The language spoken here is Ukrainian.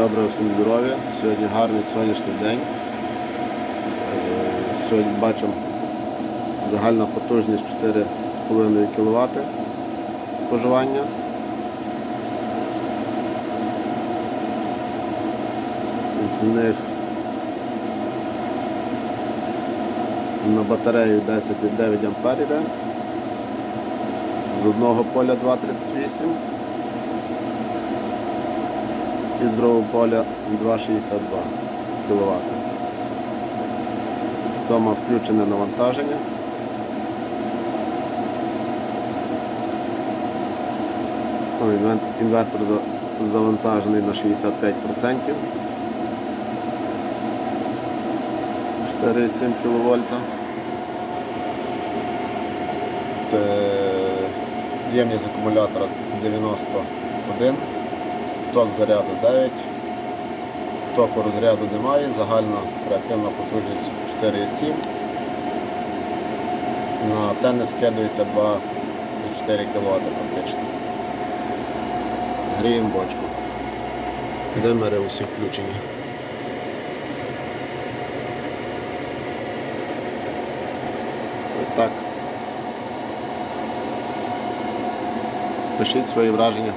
Доброго всім здоров'я. Сьогодні гарний сонячний день. Е, Сьогодні бачимо загальна потужність 4,5 кВт споживання. З них на батарею 10,9 А йде. З одного поля 2,38 і з другого поля 2,62 кВт. Дома включене навантаження. Інвертор завантажений на 65%. 4,7 кВт. Ємність акумулятора 91. Ток заряду 9. Току розряду немає, загальна реактивна потужність 4,7. На тенес скидується 2,4 кВт практично. Гріємо бочку. Димери усі включені. Ось так. Пишіть свої враження.